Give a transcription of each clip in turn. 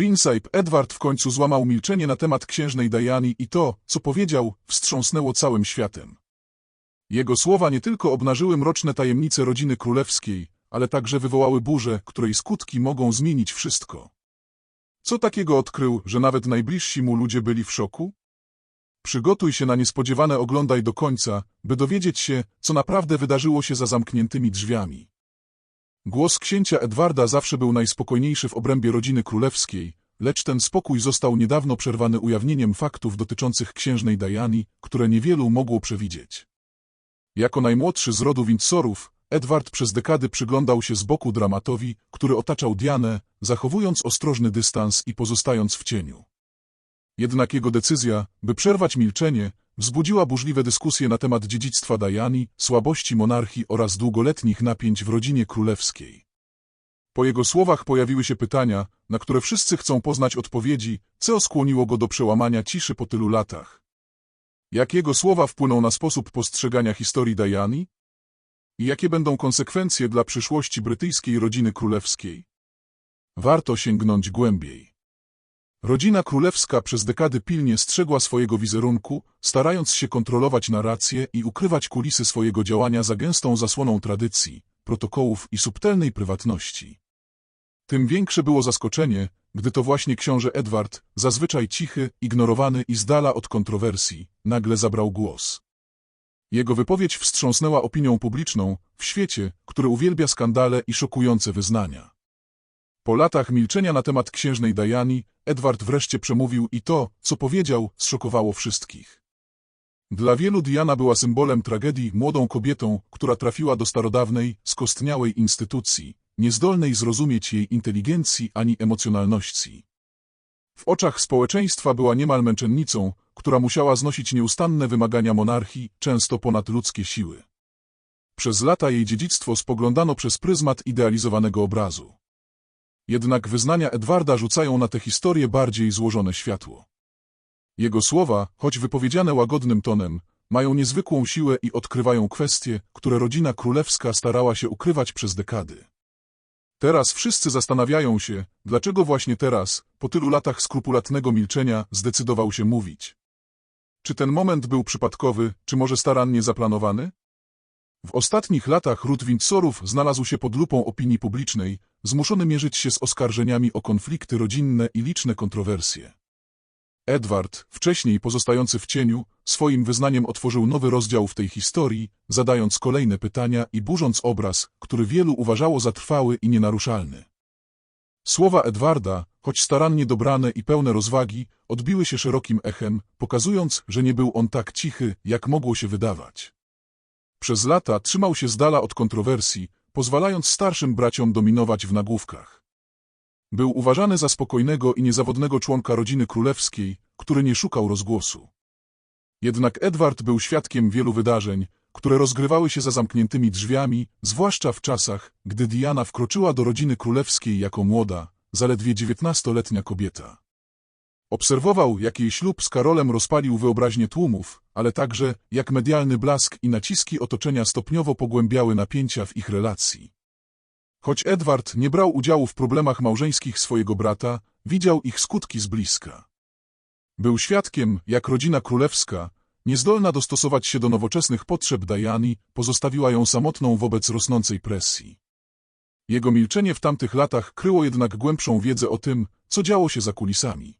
Princeip Edward w końcu złamał milczenie na temat księżnej Diany i to, co powiedział, wstrząsnęło całym światem. Jego słowa nie tylko obnażyły mroczne tajemnice rodziny królewskiej, ale także wywołały burzę, której skutki mogą zmienić wszystko. Co takiego odkrył, że nawet najbliżsi mu ludzie byli w szoku? Przygotuj się na niespodziewane oglądaj do końca, by dowiedzieć się, co naprawdę wydarzyło się za zamkniętymi drzwiami. Głos księcia Edwarda zawsze był najspokojniejszy w obrębie rodziny królewskiej, lecz ten spokój został niedawno przerwany ujawnieniem faktów dotyczących księżnej Diany, które niewielu mogło przewidzieć. Jako najmłodszy z rodu Windsorów, Edward przez dekady przyglądał się z boku dramatowi, który otaczał Dianę, zachowując ostrożny dystans i pozostając w cieniu. Jednak jego decyzja, by przerwać milczenie, wzbudziła burzliwe dyskusje na temat dziedzictwa Diany, słabości monarchii oraz długoletnich napięć w rodzinie królewskiej. Po jego słowach pojawiły się pytania, na które wszyscy chcą poznać odpowiedzi, co skłoniło go do przełamania ciszy po tylu latach. Jak jego słowa wpłyną na sposób postrzegania historii Diany? I jakie będą konsekwencje dla przyszłości brytyjskiej rodziny królewskiej? Warto sięgnąć głębiej. Rodzina królewska przez dekady pilnie strzegła swojego wizerunku, starając się kontrolować narrację i ukrywać kulisy swojego działania za gęstą zasłoną tradycji, protokołów i subtelnej prywatności. Tym większe było zaskoczenie, gdy to właśnie książę Edward, zazwyczaj cichy, ignorowany i z dala od kontrowersji, nagle zabrał głos. Jego wypowiedź wstrząsnęła opinią publiczną w świecie, który uwielbia skandale i szokujące wyznania. Po latach milczenia na temat księżnej Diany, Edward wreszcie przemówił i to, co powiedział, zszokowało wszystkich. Dla wielu Diana była symbolem tragedii, młodą kobietą, która trafiła do starodawnej, skostniałej instytucji, niezdolnej zrozumieć jej inteligencji ani emocjonalności. W oczach społeczeństwa była niemal męczennicą, która musiała znosić nieustanne wymagania monarchii, często ponad ludzkie siły. Przez lata jej dziedzictwo spoglądano przez pryzmat idealizowanego obrazu. Jednak wyznania Edwarda rzucają na tę historię bardziej złożone światło. Jego słowa, choć wypowiedziane łagodnym tonem, mają niezwykłą siłę i odkrywają kwestie, które rodzina królewska starała się ukrywać przez dekady. Teraz wszyscy zastanawiają się, dlaczego właśnie teraz, po tylu latach skrupulatnego milczenia, zdecydował się mówić. Czy ten moment był przypadkowy, czy może starannie zaplanowany? W ostatnich latach ród Windsorów znalazł się pod lupą opinii publicznej, zmuszony mierzyć się z oskarżeniami o konflikty rodzinne i liczne kontrowersje. Edward, wcześniej pozostający w cieniu, swoim wyznaniem otworzył nowy rozdział w tej historii, zadając kolejne pytania i burząc obraz, który wielu uważało za trwały i nienaruszalny. Słowa Edwarda, choć starannie dobrane i pełne rozwagi, odbiły się szerokim echem, pokazując, że nie był on tak cichy, jak mogło się wydawać. Przez lata trzymał się z dala od kontrowersji, pozwalając starszym braciom dominować w nagłówkach. Był uważany za spokojnego i niezawodnego członka rodziny królewskiej, który nie szukał rozgłosu. Jednak Edward był świadkiem wielu wydarzeń, które rozgrywały się za zamkniętymi drzwiami, zwłaszcza w czasach, gdy Diana wkroczyła do rodziny królewskiej jako młoda, zaledwie dziewiętnastoletnia kobieta. Obserwował, jak jej ślub z Karolem rozpalił wyobraźnię tłumów, ale także, jak medialny blask i naciski otoczenia stopniowo pogłębiały napięcia w ich relacji. Choć Edward nie brał udziału w problemach małżeńskich swojego brata, widział ich skutki z bliska. Był świadkiem, jak rodzina królewska, niezdolna dostosować się do nowoczesnych potrzeb Diany, pozostawiła ją samotną wobec rosnącej presji. Jego milczenie w tamtych latach kryło jednak głębszą wiedzę o tym, co działo się za kulisami.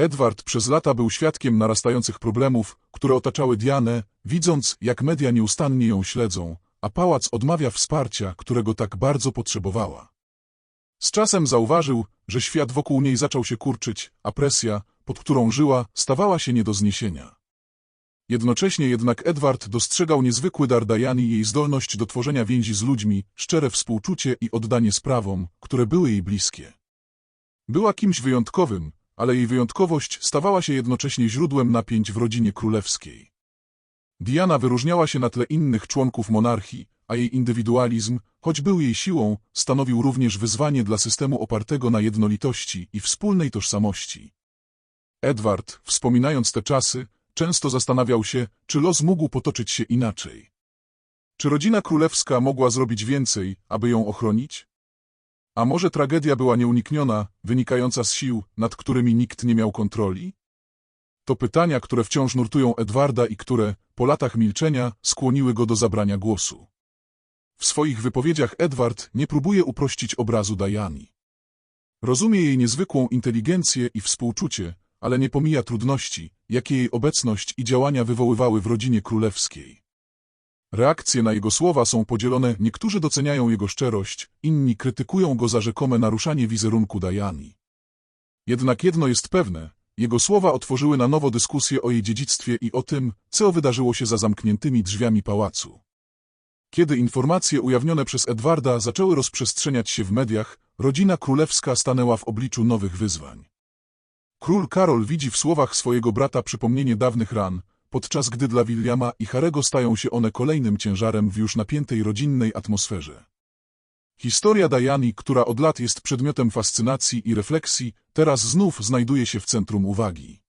Edward przez lata był świadkiem narastających problemów, które otaczały Dianę, widząc, jak media nieustannie ją śledzą, a pałac odmawia wsparcia, którego tak bardzo potrzebowała. Z czasem zauważył, że świat wokół niej zaczął się kurczyć, a presja, pod którą żyła, stawała się nie do zniesienia. Jednocześnie jednak Edward dostrzegał niezwykły dar Diany i jej zdolność do tworzenia więzi z ludźmi, szczere współczucie i oddanie sprawom, które były jej bliskie. Była kimś wyjątkowym, ale jej wyjątkowość stawała się jednocześnie źródłem napięć w rodzinie królewskiej. Diana wyróżniała się na tle innych członków monarchii, a jej indywidualizm, choć był jej siłą, stanowił również wyzwanie dla systemu opartego na jednolitości i wspólnej tożsamości. Edward, wspominając te czasy, często zastanawiał się, czy los mógł potoczyć się inaczej. Czy rodzina królewska mogła zrobić więcej, aby ją ochronić? A może tragedia była nieunikniona, wynikająca z sił, nad którymi nikt nie miał kontroli? To pytania, które wciąż nurtują Edwarda i które, po latach milczenia, skłoniły go do zabrania głosu. W swoich wypowiedziach Edward nie próbuje uprościć obrazu Diany. Rozumie jej niezwykłą inteligencję i współczucie, ale nie pomija trudności, jakie jej obecność i działania wywoływały w rodzinie królewskiej. Reakcje na jego słowa są podzielone, niektórzy doceniają jego szczerość, inni krytykują go za rzekome naruszanie wizerunku Diany. Jednak jedno jest pewne, jego słowa otworzyły na nowo dyskusję o jej dziedzictwie i o tym, co wydarzyło się za zamkniętymi drzwiami pałacu. Kiedy informacje ujawnione przez Edwarda zaczęły rozprzestrzeniać się w mediach, rodzina królewska stanęła w obliczu nowych wyzwań. Król Karol widzi w słowach swojego brata przypomnienie dawnych ran, podczas gdy dla Williama i Harego stają się one kolejnym ciężarem w już napiętej rodzinnej atmosferze. Historia Diany, która od lat jest przedmiotem fascynacji i refleksji, teraz znów znajduje się w centrum uwagi.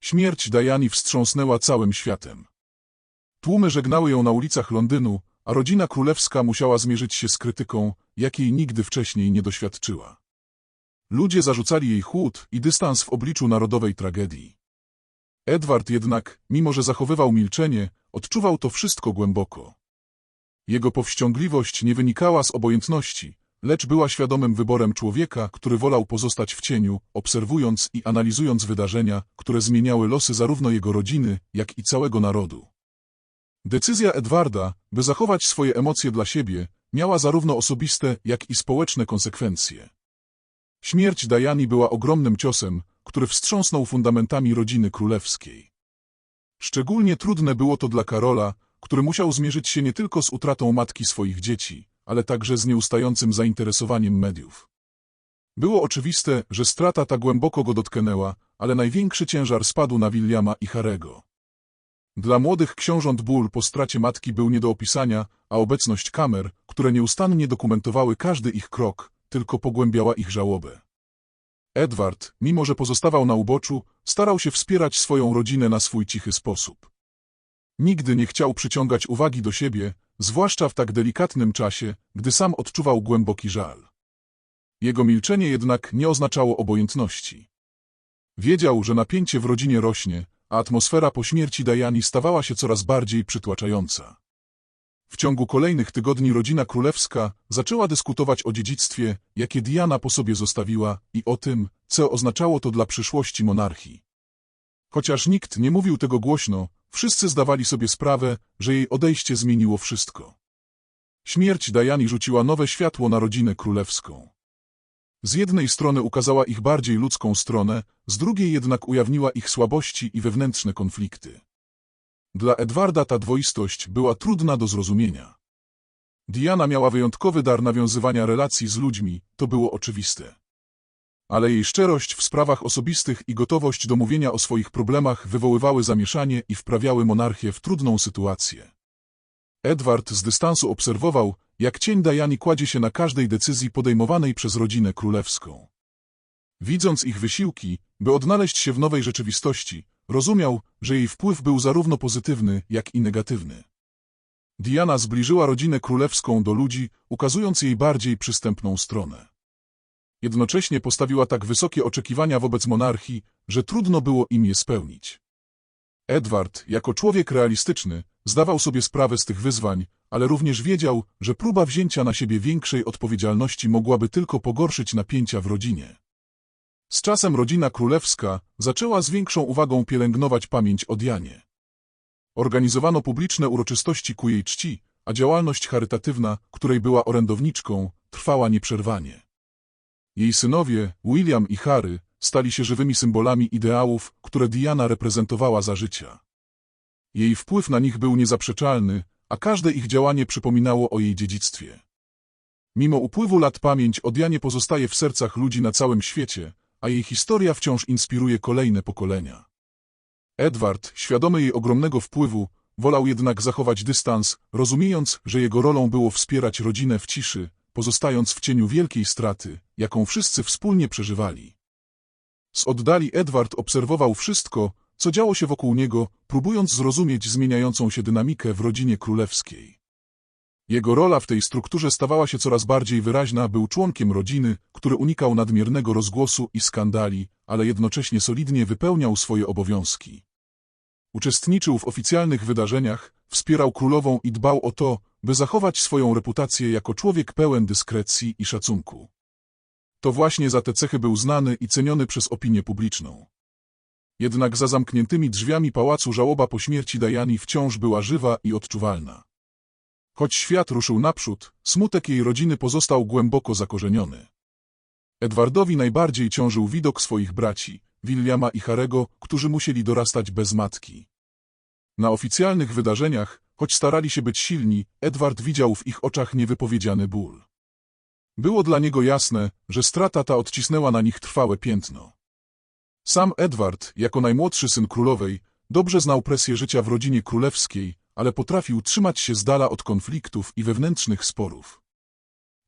Śmierć Diany wstrząsnęła całym światem. Tłumy żegnały ją na ulicach Londynu, a rodzina królewska musiała zmierzyć się z krytyką, jakiej nigdy wcześniej nie doświadczyła. Ludzie zarzucali jej chłód i dystans w obliczu narodowej tragedii. Edward jednak, mimo że zachowywał milczenie, odczuwał to wszystko głęboko. Jego powściągliwość nie wynikała z obojętności, lecz była świadomym wyborem człowieka, który wolał pozostać w cieniu, obserwując i analizując wydarzenia, które zmieniały losy zarówno jego rodziny, jak i całego narodu. Decyzja Edwarda, by zachować swoje emocje dla siebie, miała zarówno osobiste, jak i społeczne konsekwencje. Śmierć Diany była ogromnym ciosem, który wstrząsnął fundamentami rodziny królewskiej. Szczególnie trudne było to dla Karola, który musiał zmierzyć się nie tylko z utratą matki swoich dzieci, ale także z nieustającym zainteresowaniem mediów. Było oczywiste, że strata ta głęboko go dotknęła, ale największy ciężar spadł na Williama i Harego. Dla młodych książąt ból po stracie matki był nie do opisania, a obecność kamer, które nieustannie dokumentowały każdy ich krok, tylko pogłębiała ich żałobę. Edward, mimo że pozostawał na uboczu, starał się wspierać swoją rodzinę na swój cichy sposób. Nigdy nie chciał przyciągać uwagi do siebie, zwłaszcza w tak delikatnym czasie, gdy sam odczuwał głęboki żal. Jego milczenie jednak nie oznaczało obojętności. Wiedział, że napięcie w rodzinie rośnie, a atmosfera po śmierci Diany stawała się coraz bardziej przytłaczająca. W ciągu kolejnych tygodni rodzina królewska zaczęła dyskutować o dziedzictwie, jakie Diana po sobie zostawiła i o tym, co oznaczało to dla przyszłości monarchii. Chociaż nikt nie mówił tego głośno, wszyscy zdawali sobie sprawę, że jej odejście zmieniło wszystko. Śmierć Diany rzuciła nowe światło na rodzinę królewską. Z jednej strony ukazała ich bardziej ludzką stronę, z drugiej jednak ujawniła ich słabości i wewnętrzne konflikty. Dla Edwarda ta dwoistość była trudna do zrozumienia. Diana miała wyjątkowy dar nawiązywania relacji z ludźmi, to było oczywiste. Ale jej szczerość w sprawach osobistych i gotowość do mówienia o swoich problemach wywoływały zamieszanie i wprawiały monarchię w trudną sytuację. Edward z dystansu obserwował, jak cień Diany kładzie się na każdej decyzji podejmowanej przez rodzinę królewską. Widząc ich wysiłki, by odnaleźć się w nowej rzeczywistości, rozumiał, że jej wpływ był zarówno pozytywny, jak i negatywny. Diana zbliżyła rodzinę królewską do ludzi, ukazując jej bardziej przystępną stronę. Jednocześnie postawiła tak wysokie oczekiwania wobec monarchii, że trudno było im je spełnić. Edward, jako człowiek realistyczny, zdawał sobie sprawę z tych wyzwań, ale również wiedział, że próba wzięcia na siebie większej odpowiedzialności mogłaby tylko pogorszyć napięcia w rodzinie. Z czasem rodzina królewska zaczęła z większą uwagą pielęgnować pamięć o Dianie. Organizowano publiczne uroczystości ku jej czci, a działalność charytatywna, której była orędowniczką, trwała nieprzerwanie. Jej synowie, William i Harry, stali się żywymi symbolami ideałów, które Diana reprezentowała za życia. Jej wpływ na nich był niezaprzeczalny, a każde ich działanie przypominało o jej dziedzictwie. Mimo upływu lat pamięć o Dianie pozostaje w sercach ludzi na całym świecie, a jej historia wciąż inspiruje kolejne pokolenia. Edward, świadomy jej ogromnego wpływu, wolał jednak zachować dystans, rozumiejąc, że jego rolą było wspierać rodzinę w ciszy, pozostając w cieniu wielkiej straty, jaką wszyscy wspólnie przeżywali. Z oddali Edward obserwował wszystko, co działo się wokół niego, próbując zrozumieć zmieniającą się dynamikę w rodzinie królewskiej. Jego rola w tej strukturze stawała się coraz bardziej wyraźna, był członkiem rodziny, który unikał nadmiernego rozgłosu i skandali, ale jednocześnie solidnie wypełniał swoje obowiązki. Uczestniczył w oficjalnych wydarzeniach, wspierał królową i dbał o to, by zachować swoją reputację jako człowiek pełen dyskrecji i szacunku. To właśnie za te cechy był znany i ceniony przez opinię publiczną. Jednak za zamkniętymi drzwiami pałacu żałoba po śmierci Dajani wciąż była żywa i odczuwalna. Choć świat ruszył naprzód, smutek jej rodziny pozostał głęboko zakorzeniony. Edwardowi najbardziej ciążył widok swoich braci, Williama i Harego, którzy musieli dorastać bez matki. Na oficjalnych wydarzeniach, choć starali się być silni, Edward widział w ich oczach niewypowiedziany ból. Było dla niego jasne, że strata ta odcisnęła na nich trwałe piętno. Sam Edward, jako najmłodszy syn królowej, dobrze znał presję życia w rodzinie królewskiej, ale potrafił trzymać się z dala od konfliktów i wewnętrznych sporów.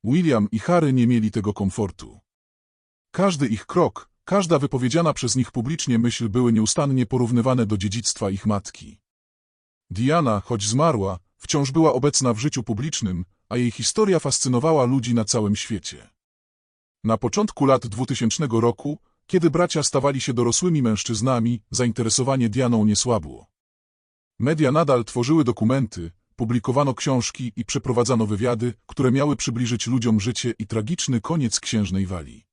William i Harry nie mieli tego komfortu. Każdy ich krok, każda wypowiedziana przez nich publicznie myśl były nieustannie porównywane do dziedzictwa ich matki. Diana, choć zmarła, wciąż była obecna w życiu publicznym, a jej historia fascynowała ludzi na całym świecie. Na początku lat 2000 roku, kiedy bracia stawali się dorosłymi mężczyznami, zainteresowanie Dianą nie słabło. Media nadal tworzyły dokumenty, publikowano książki i przeprowadzano wywiady, które miały przybliżyć ludziom życie i tragiczny koniec księżnej Walii.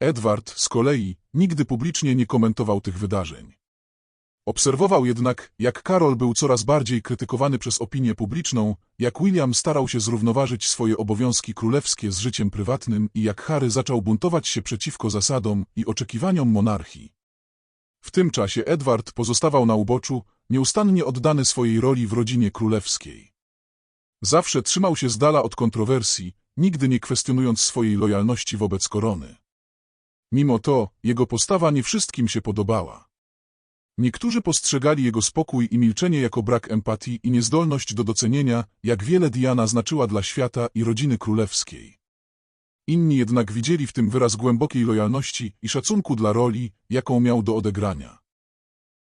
Edward, z kolei, nigdy publicznie nie komentował tych wydarzeń. Obserwował jednak, jak Karol był coraz bardziej krytykowany przez opinię publiczną, jak William starał się zrównoważyć swoje obowiązki królewskie z życiem prywatnym i jak Harry zaczął buntować się przeciwko zasadom i oczekiwaniom monarchii. W tym czasie Edward pozostawał na uboczu, nieustannie oddany swojej roli w rodzinie królewskiej. Zawsze trzymał się z dala od kontrowersji, nigdy nie kwestionując swojej lojalności wobec korony. Mimo to, jego postawa nie wszystkim się podobała. Niektórzy postrzegali jego spokój i milczenie jako brak empatii i niezdolność do docenienia, jak wiele Diana znaczyła dla świata i rodziny królewskiej. Inni jednak widzieli w tym wyraz głębokiej lojalności i szacunku dla roli, jaką miał do odegrania.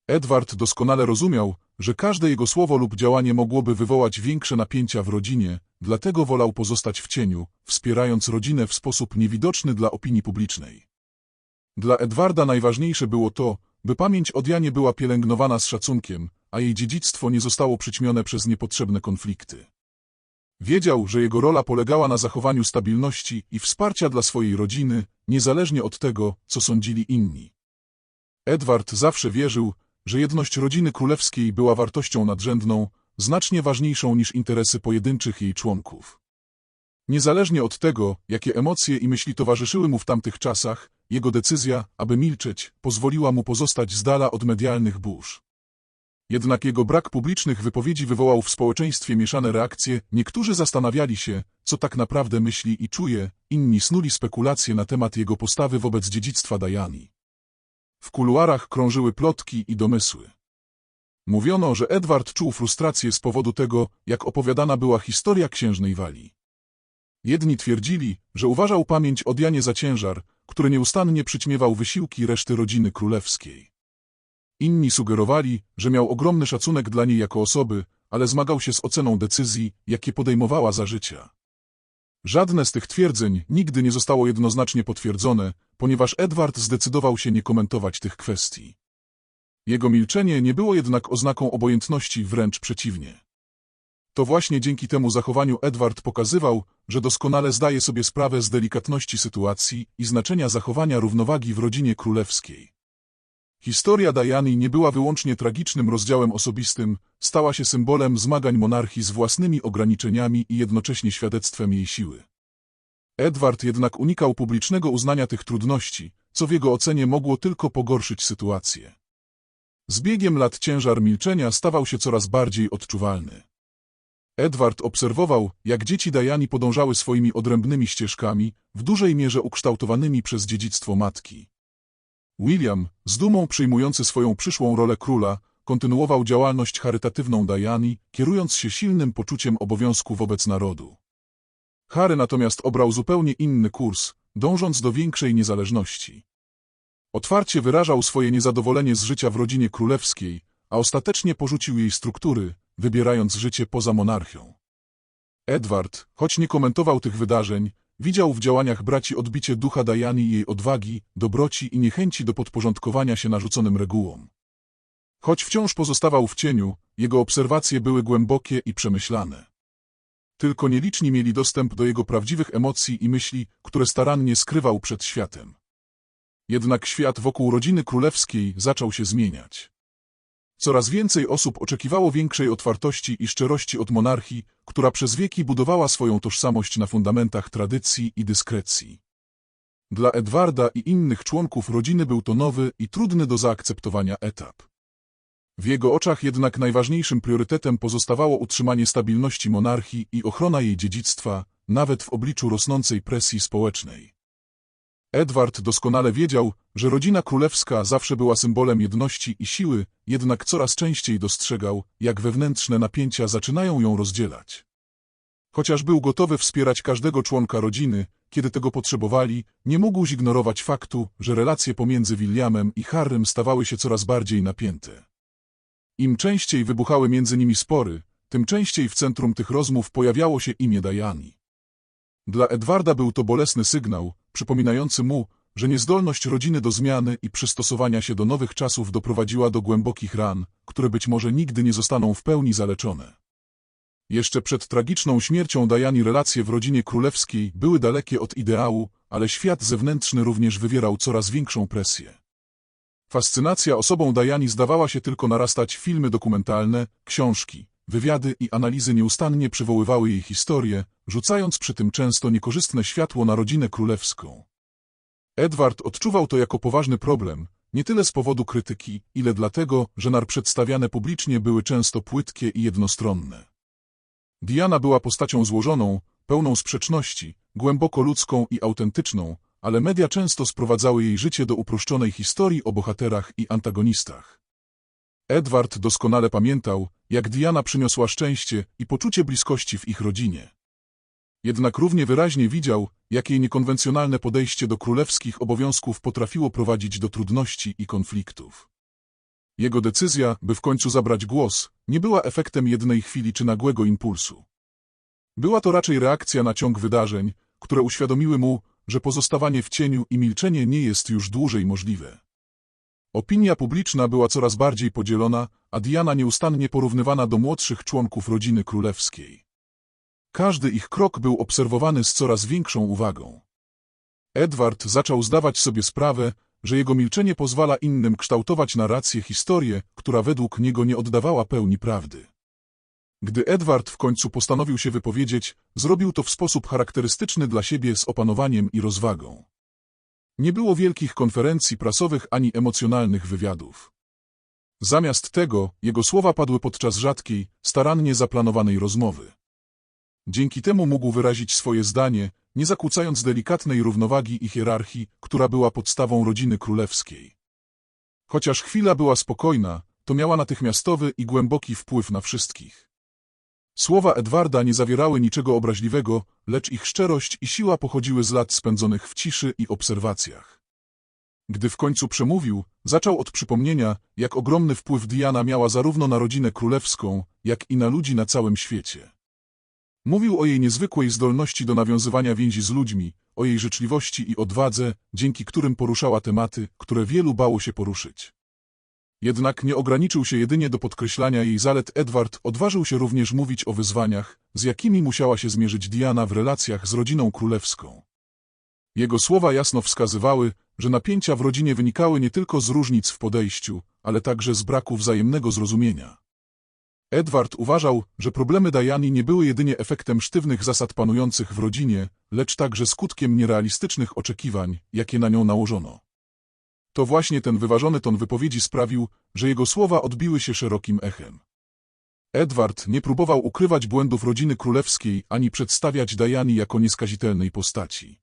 Edward doskonale rozumiał, że każde jego słowo lub działanie mogłoby wywołać większe napięcia w rodzinie, dlatego wolał pozostać w cieniu, wspierając rodzinę w sposób niewidoczny dla opinii publicznej. Dla Edwarda najważniejsze było to, by pamięć o Dianie była pielęgnowana z szacunkiem, a jej dziedzictwo nie zostało przyćmione przez niepotrzebne konflikty. Wiedział, że jego rola polegała na zachowaniu stabilności i wsparcia dla swojej rodziny, niezależnie od tego, co sądzili inni. Edward zawsze wierzył, że jedność rodziny królewskiej była wartością nadrzędną, znacznie ważniejszą niż interesy pojedynczych jej członków. Niezależnie od tego, jakie emocje i myśli towarzyszyły mu w tamtych czasach, jego decyzja, aby milczeć, pozwoliła mu pozostać z dala od medialnych burz. Jednak jego brak publicznych wypowiedzi wywołał w społeczeństwie mieszane reakcje, niektórzy zastanawiali się, co tak naprawdę myśli i czuje, inni snuli spekulacje na temat jego postawy wobec dziedzictwa Dajani. W kuluarach krążyły plotki i domysły. Mówiono, że Edward czuł frustrację z powodu tego, jak opowiadana była historia księżnej Walii. Jedni twierdzili, że uważał pamięć o Dianie za ciężar, który nieustannie przyćmiewał wysiłki reszty rodziny królewskiej. Inni sugerowali, że miał ogromny szacunek dla niej jako osoby, ale zmagał się z oceną decyzji, jakie podejmowała za życia. Żadne z tych twierdzeń nigdy nie zostało jednoznacznie potwierdzone, ponieważ Edward zdecydował się nie komentować tych kwestii. Jego milczenie nie było jednak oznaką obojętności, wręcz przeciwnie. To właśnie dzięki temu zachowaniu Edward pokazywał, że doskonale zdaje sobie sprawę z delikatności sytuacji i znaczenia zachowania równowagi w rodzinie królewskiej. Historia Diany nie była wyłącznie tragicznym rozdziałem osobistym, stała się symbolem zmagań monarchii z własnymi ograniczeniami i jednocześnie świadectwem jej siły. Edward jednak unikał publicznego uznania tych trudności, co w jego ocenie mogło tylko pogorszyć sytuację. Z biegiem lat ciężar milczenia stawał się coraz bardziej odczuwalny. Edward obserwował, jak dzieci Dajani podążały swoimi odrębnymi ścieżkami, w dużej mierze ukształtowanymi przez dziedzictwo matki. William, z dumą przyjmujący swoją przyszłą rolę króla, kontynuował działalność charytatywną Diani, kierując się silnym poczuciem obowiązku wobec narodu. Harry natomiast obrał zupełnie inny kurs, dążąc do większej niezależności. Otwarcie wyrażał swoje niezadowolenie z życia w rodzinie królewskiej, a ostatecznie porzucił jej struktury, wybierając życie poza monarchią. Edward, choć nie komentował tych wydarzeń, widział w działaniach braci odbicie ducha Diany i jej odwagi, dobroci i niechęci do podporządkowania się narzuconym regułom. Choć wciąż pozostawał w cieniu, jego obserwacje były głębokie i przemyślane. Tylko nieliczni mieli dostęp do jego prawdziwych emocji i myśli, które starannie skrywał przed światem. Jednak świat wokół rodziny królewskiej zaczął się zmieniać. Coraz więcej osób oczekiwało większej otwartości i szczerości od monarchii, która przez wieki budowała swoją tożsamość na fundamentach tradycji i dyskrecji. Dla Edwarda i innych członków rodziny był to nowy i trudny do zaakceptowania etap. W jego oczach jednak najważniejszym priorytetem pozostawało utrzymanie stabilności monarchii i ochrona jej dziedzictwa, nawet w obliczu rosnącej presji społecznej. Edward doskonale wiedział, że rodzina królewska zawsze była symbolem jedności i siły, jednak coraz częściej dostrzegał, jak wewnętrzne napięcia zaczynają ją rozdzielać. Chociaż był gotowy wspierać każdego członka rodziny, kiedy tego potrzebowali, nie mógł zignorować faktu, że relacje pomiędzy Williamem i Harrym stawały się coraz bardziej napięte. Im częściej wybuchały między nimi spory, tym częściej w centrum tych rozmów pojawiało się imię Diany. Dla Edwarda był to bolesny sygnał, przypominający mu, że niezdolność rodziny do zmiany i przystosowania się do nowych czasów doprowadziła do głębokich ran, które być może nigdy nie zostaną w pełni zaleczone. Jeszcze przed tragiczną śmiercią Diany relacje w rodzinie królewskiej były dalekie od ideału, ale świat zewnętrzny również wywierał coraz większą presję. Fascynacja osobą Diany zdawała się tylko narastać filmy dokumentalne, książki, wywiady i analizy nieustannie przywoływały jej historię, rzucając przy tym często niekorzystne światło na rodzinę królewską. Edward odczuwał to jako poważny problem, nie tyle z powodu krytyki, ile dlatego, że nar przedstawiane publicznie były często płytkie i jednostronne. Diana była postacią złożoną, pełną sprzeczności, głęboko ludzką i autentyczną, ale media często sprowadzały jej życie do uproszczonej historii o bohaterach i antagonistach. Edward doskonale pamiętał, jak Diana przyniosła szczęście i poczucie bliskości w ich rodzinie. Jednak równie wyraźnie widział, jak jej niekonwencjonalne podejście do królewskich obowiązków potrafiło prowadzić do trudności i konfliktów. Jego decyzja, by w końcu zabrać głos, nie była efektem jednej chwili czy nagłego impulsu. Była to raczej reakcja na ciąg wydarzeń, które uświadomiły mu, że pozostawanie w cieniu i milczenie nie jest już dłużej możliwe. Opinia publiczna była coraz bardziej podzielona, a Diana nieustannie porównywana do młodszych członków rodziny królewskiej. Każdy ich krok był obserwowany z coraz większą uwagą. Edward zaczął zdawać sobie sprawę, że jego milczenie pozwala innym kształtować narrację historię, która według niego nie oddawała pełni prawdy. Gdy Edward w końcu postanowił się wypowiedzieć, zrobił to w sposób charakterystyczny dla siebie z opanowaniem i rozwagą. Nie było wielkich konferencji prasowych ani emocjonalnych wywiadów. Zamiast tego, jego słowa padły podczas rzadkiej, starannie zaplanowanej rozmowy. Dzięki temu mógł wyrazić swoje zdanie, nie zakłócając delikatnej równowagi i hierarchii, która była podstawą rodziny królewskiej. Chociaż chwila była spokojna, to miała natychmiastowy i głęboki wpływ na wszystkich. Słowa Edwarda nie zawierały niczego obraźliwego, lecz ich szczerość i siła pochodziły z lat spędzonych w ciszy i obserwacjach. Gdy w końcu przemówił, zaczął od przypomnienia, jak ogromny wpływ Diana miała zarówno na rodzinę królewską, jak i na ludzi na całym świecie. Mówił o jej niezwykłej zdolności do nawiązywania więzi z ludźmi, o jej życzliwości i odwadze, dzięki którym poruszała tematy, które wielu bało się poruszyć. Jednak nie ograniczył się jedynie do podkreślania jej zalet Edward odważył się również mówić o wyzwaniach, z jakimi musiała się zmierzyć Diana w relacjach z rodziną królewską. Jego słowa jasno wskazywały, że napięcia w rodzinie wynikały nie tylko z różnic w podejściu, ale także z braku wzajemnego zrozumienia. Edward uważał, że problemy Diany nie były jedynie efektem sztywnych zasad panujących w rodzinie, lecz także skutkiem nierealistycznych oczekiwań, jakie na nią nałożono. To właśnie ten wyważony ton wypowiedzi sprawił, że jego słowa odbiły się szerokim echem. Edward nie próbował ukrywać błędów rodziny królewskiej ani przedstawiać Diany jako nieskazitelnej postaci.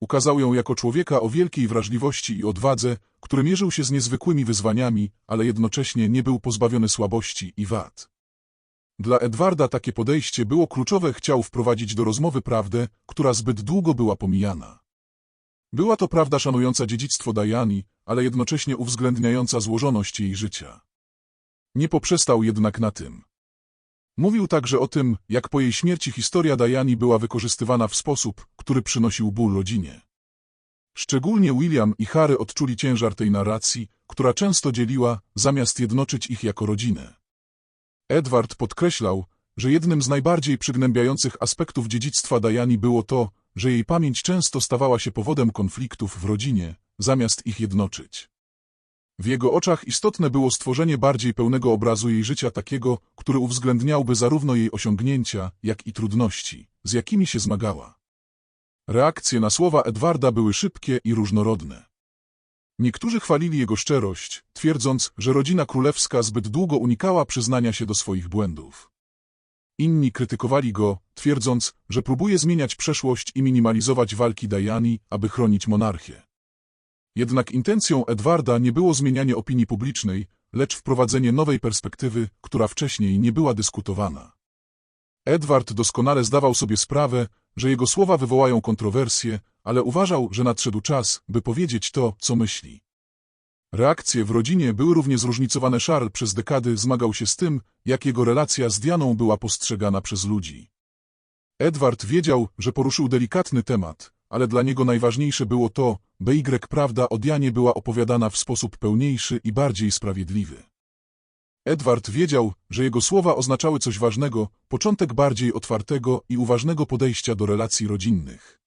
Ukazał ją jako człowieka o wielkiej wrażliwości i odwadze, który mierzył się z niezwykłymi wyzwaniami, ale jednocześnie nie był pozbawiony słabości i wad. Dla Edwarda takie podejście było kluczowe, chciał wprowadzić do rozmowy prawdę, która zbyt długo była pomijana. Była to prawda szanująca dziedzictwo Diany, ale jednocześnie uwzględniająca złożoność jej życia. Nie poprzestał jednak na tym. Mówił także o tym, jak po jej śmierci historia Diani była wykorzystywana w sposób, który przynosił ból rodzinie. Szczególnie William i Harry odczuli ciężar tej narracji, która często dzieliła, zamiast jednoczyć ich jako rodzinę. Edward podkreślał, że jednym z najbardziej przygnębiających aspektów dziedzictwa Diani było to, że jej pamięć często stawała się powodem konfliktów w rodzinie, zamiast ich jednoczyć. W jego oczach istotne było stworzenie bardziej pełnego obrazu jej życia takiego, który uwzględniałby zarówno jej osiągnięcia, jak i trudności, z jakimi się zmagała. Reakcje na słowa Edwarda były szybkie i różnorodne. Niektórzy chwalili jego szczerość, twierdząc, że rodzina królewska zbyt długo unikała przyznania się do swoich błędów. Inni krytykowali go, twierdząc, że próbuje zmieniać przeszłość i minimalizować walki Diani, aby chronić monarchię. Jednak intencją Edwarda nie było zmienianie opinii publicznej, lecz wprowadzenie nowej perspektywy, która wcześniej nie była dyskutowana. Edward doskonale zdawał sobie sprawę, że jego słowa wywołają kontrowersje, ale uważał, że nadszedł czas, by powiedzieć to, co myśli. Reakcje w rodzinie były równie zróżnicowane. Charles przez dekady zmagał się z tym, jak jego relacja z Dianą była postrzegana przez ludzi. Edward wiedział, że poruszył delikatny temat, ale dla niego najważniejsze było to, by Y prawda o Dianie była opowiadana w sposób pełniejszy i bardziej sprawiedliwy. Edward wiedział, że jego słowa oznaczały coś ważnego, początek bardziej otwartego i uważnego podejścia do relacji rodzinnych.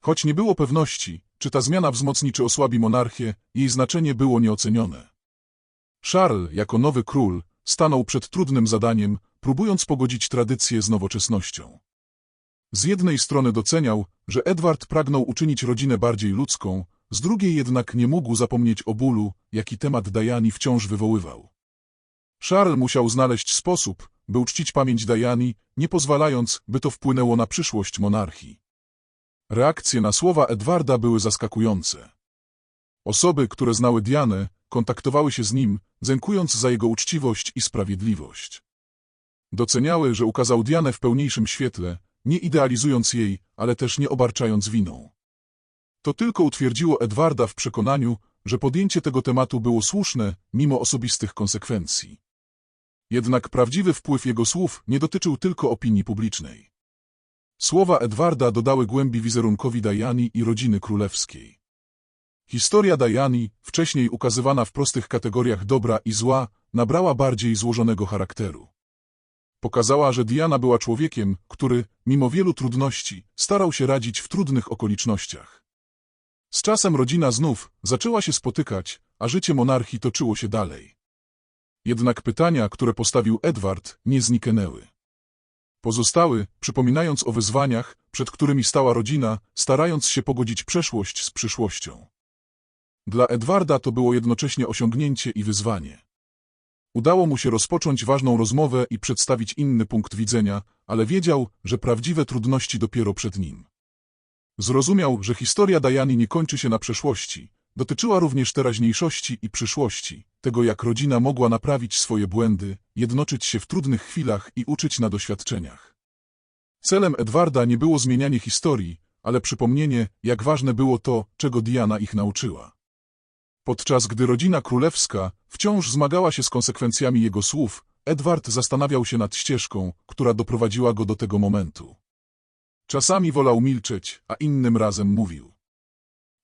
Choć nie było pewności, czy ta zmiana wzmocni czy osłabi monarchię, jej znaczenie było nieocenione. Charles, jako nowy król, stanął przed trudnym zadaniem, próbując pogodzić tradycję z nowoczesnością. Z jednej strony doceniał, że Edward pragnął uczynić rodzinę bardziej ludzką, z drugiej jednak nie mógł zapomnieć o bólu, jaki temat Diani wciąż wywoływał. Charles musiał znaleźć sposób, by uczcić pamięć Diani, nie pozwalając, by to wpłynęło na przyszłość monarchii. Reakcje na słowa Edwarda były zaskakujące. Osoby, które znały Dianę, kontaktowały się z nim, dziękując za jego uczciwość i sprawiedliwość. Doceniały, że ukazał Dianę w pełniejszym świetle, nie idealizując jej, ale też nie obarczając winą. To tylko utwierdziło Edwarda w przekonaniu, że podjęcie tego tematu było słuszne, mimo osobistych konsekwencji. Jednak prawdziwy wpływ jego słów nie dotyczył tylko opinii publicznej. Słowa Edwarda dodały głębi wizerunkowi Diani i rodziny królewskiej. Historia Diani, wcześniej ukazywana w prostych kategoriach dobra i zła, nabrała bardziej złożonego charakteru. Pokazała, że Diana była człowiekiem, który, mimo wielu trudności, starał się radzić w trudnych okolicznościach. Z czasem rodzina znów zaczęła się spotykać, a życie monarchii toczyło się dalej. Jednak pytania, które postawił Edward, nie zniknęły. Pozostały, przypominając o wyzwaniach, przed którymi stała rodzina, starając się pogodzić przeszłość z przyszłością. Dla Edwarda to było jednocześnie osiągnięcie i wyzwanie. Udało mu się rozpocząć ważną rozmowę i przedstawić inny punkt widzenia, ale wiedział, że prawdziwe trudności dopiero przed nim. Zrozumiał, że historia Diany nie kończy się na przeszłości, dotyczyła również teraźniejszości i przyszłości, tego jak rodzina mogła naprawić swoje błędy, jednoczyć się w trudnych chwilach i uczyć na doświadczeniach. Celem Edwarda nie było zmienianie historii, ale przypomnienie, jak ważne było to, czego Diana ich nauczyła. Podczas gdy rodzina królewska wciąż zmagała się z konsekwencjami jego słów, Edward zastanawiał się nad ścieżką, która doprowadziła go do tego momentu. Czasami wolał milczeć, a innym razem mówił.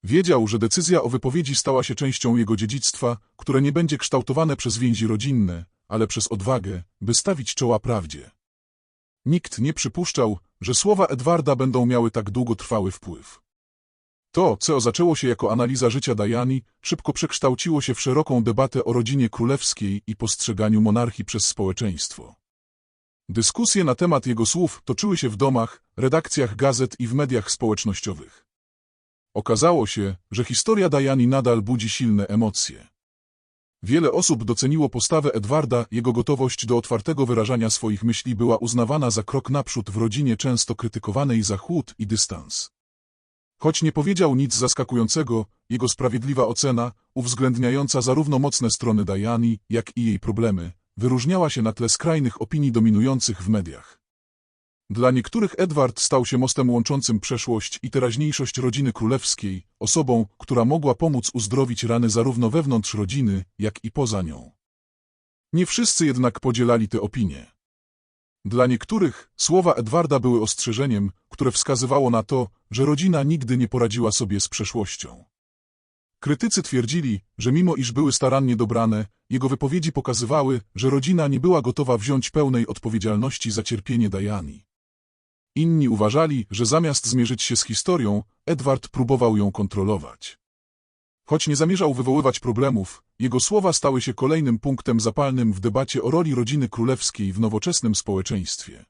Wiedział, że decyzja o wypowiedzi stała się częścią jego dziedzictwa, które nie będzie kształtowane przez więzi rodzinne, ale przez odwagę, by stawić czoła prawdzie. Nikt nie przypuszczał, że słowa Edwarda będą miały tak długotrwały wpływ. To, co zaczęło się jako analiza życia Diani, szybko przekształciło się w szeroką debatę o rodzinie królewskiej i postrzeganiu monarchii przez społeczeństwo. Dyskusje na temat jego słów toczyły się w domach, redakcjach gazet i w mediach społecznościowych. Okazało się, że historia Diani nadal budzi silne emocje. Wiele osób doceniło postawę Edwarda, jego gotowość do otwartego wyrażania swoich myśli była uznawana za krok naprzód w rodzinie często krytykowanej za chłód i dystans. Choć nie powiedział nic zaskakującego, jego sprawiedliwa ocena, uwzględniająca zarówno mocne strony Diani, jak i jej problemy, wyróżniała się na tle skrajnych opinii dominujących w mediach. Dla niektórych Edward stał się mostem łączącym przeszłość i teraźniejszość rodziny królewskiej, osobą, która mogła pomóc uzdrowić rany zarówno wewnątrz rodziny, jak i poza nią. Nie wszyscy jednak podzielali te opinie. Dla niektórych słowa Edwarda były ostrzeżeniem, które wskazywało na to, że rodzina nigdy nie poradziła sobie z przeszłością. Krytycy twierdzili, że mimo iż były starannie dobrane, jego wypowiedzi pokazywały, że rodzina nie była gotowa wziąć pełnej odpowiedzialności za cierpienie Diani. Inni uważali, że zamiast zmierzyć się z historią, Edward próbował ją kontrolować. Choć nie zamierzał wywoływać problemów, jego słowa stały się kolejnym punktem zapalnym w debacie o roli rodziny królewskiej w nowoczesnym społeczeństwie.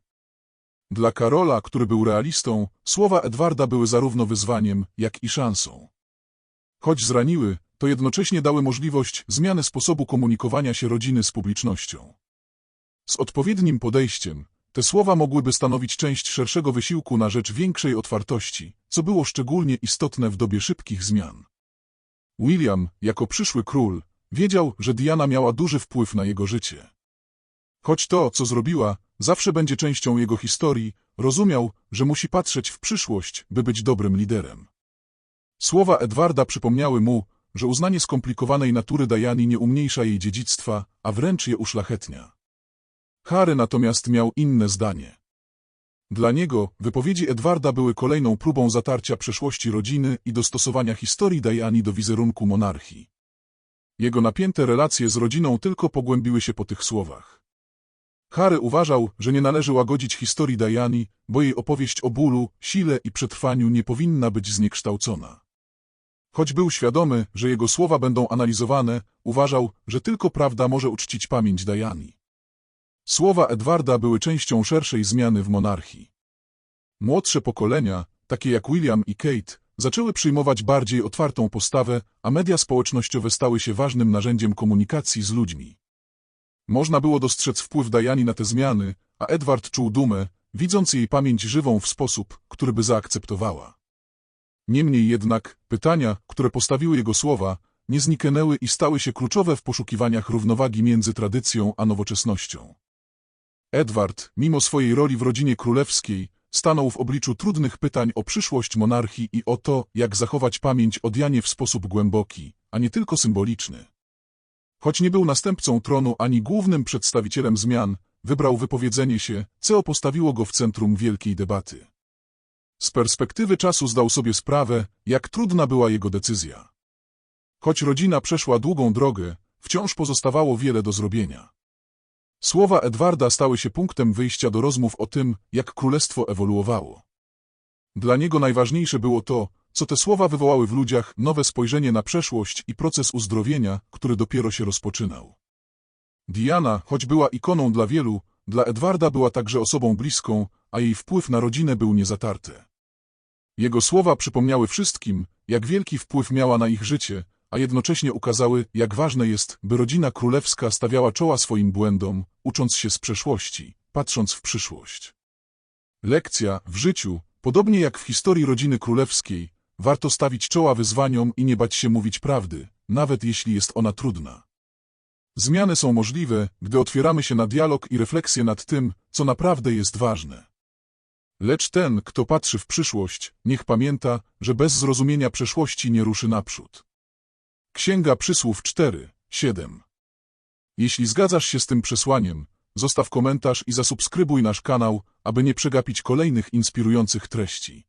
Dla Karola, który był realistą, słowa Edwarda były zarówno wyzwaniem, jak i szansą. Choć zraniły, to jednocześnie dały możliwość zmiany sposobu komunikowania się rodziny z publicznością. Z odpowiednim podejściem, te słowa mogłyby stanowić część szerszego wysiłku na rzecz większej otwartości, co było szczególnie istotne w dobie szybkich zmian. William, jako przyszły król, wiedział, że Diana miała duży wpływ na jego życie. Choć to, co zrobiła, zawsze będzie częścią jego historii, rozumiał, że musi patrzeć w przyszłość, by być dobrym liderem. Słowa Edwarda przypomniały mu, że uznanie skomplikowanej natury Diany nie umniejsza jej dziedzictwa, a wręcz je uszlachetnia. Harry natomiast miał inne zdanie. Dla niego wypowiedzi Edwarda były kolejną próbą zatarcia przeszłości rodziny i dostosowania historii Diany do wizerunku monarchii. Jego napięte relacje z rodziną tylko pogłębiły się po tych słowach. Harry uważał, że nie należy łagodzić historii Diany, bo jej opowieść o bólu, sile i przetrwaniu nie powinna być zniekształcona. Choć był świadomy, że jego słowa będą analizowane, uważał, że tylko prawda może uczcić pamięć Diany. Słowa Edwarda były częścią szerszej zmiany w monarchii. Młodsze pokolenia, takie jak William i Kate, zaczęły przyjmować bardziej otwartą postawę, a media społecznościowe stały się ważnym narzędziem komunikacji z ludźmi. Można było dostrzec wpływ Diany na te zmiany, a Edward czuł dumę, widząc jej pamięć żywą w sposób, który by zaakceptowała. Niemniej jednak, pytania, które postawiły jego słowa, nie zniknęły i stały się kluczowe w poszukiwaniach równowagi między tradycją a nowoczesnością. Edward, mimo swojej roli w rodzinie królewskiej, stanął w obliczu trudnych pytań o przyszłość monarchii i o to, jak zachować pamięć o Dianie w sposób głęboki, a nie tylko symboliczny. Choć nie był następcą tronu ani głównym przedstawicielem zmian, wybrał wypowiedzenie się, co postawiło go w centrum wielkiej debaty. Z perspektywy czasu zdał sobie sprawę, jak trudna była jego decyzja. Choć rodzina przeszła długą drogę, wciąż pozostawało wiele do zrobienia. Słowa Edwarda stały się punktem wyjścia do rozmów o tym, jak królestwo ewoluowało. Dla niego najważniejsze było to, co te słowa wywołały w ludziach nowe spojrzenie na przeszłość i proces uzdrowienia, który dopiero się rozpoczynał. Diana, choć była ikoną dla wielu, dla Edwarda była także osobą bliską, a jej wpływ na rodzinę był niezatarty. Jego słowa przypomniały wszystkim, jak wielki wpływ miała na ich życie, a jednocześnie ukazały, jak ważne jest, by rodzina królewska stawiała czoła swoim błędom, ucząc się z przeszłości, patrząc w przyszłość. Lekcja w życiu, podobnie jak w historii rodziny królewskiej, warto stawić czoła wyzwaniom i nie bać się mówić prawdy, nawet jeśli jest ona trudna. Zmiany są możliwe, gdy otwieramy się na dialog i refleksję nad tym, co naprawdę jest ważne. Lecz ten, kto patrzy w przyszłość, niech pamięta, że bez zrozumienia przeszłości nie ruszy naprzód. Księga Przysłów 4, 7 Jeśli zgadzasz się z tym przesłaniem, zostaw komentarz i zasubskrybuj nasz kanał, aby nie przegapić kolejnych inspirujących treści.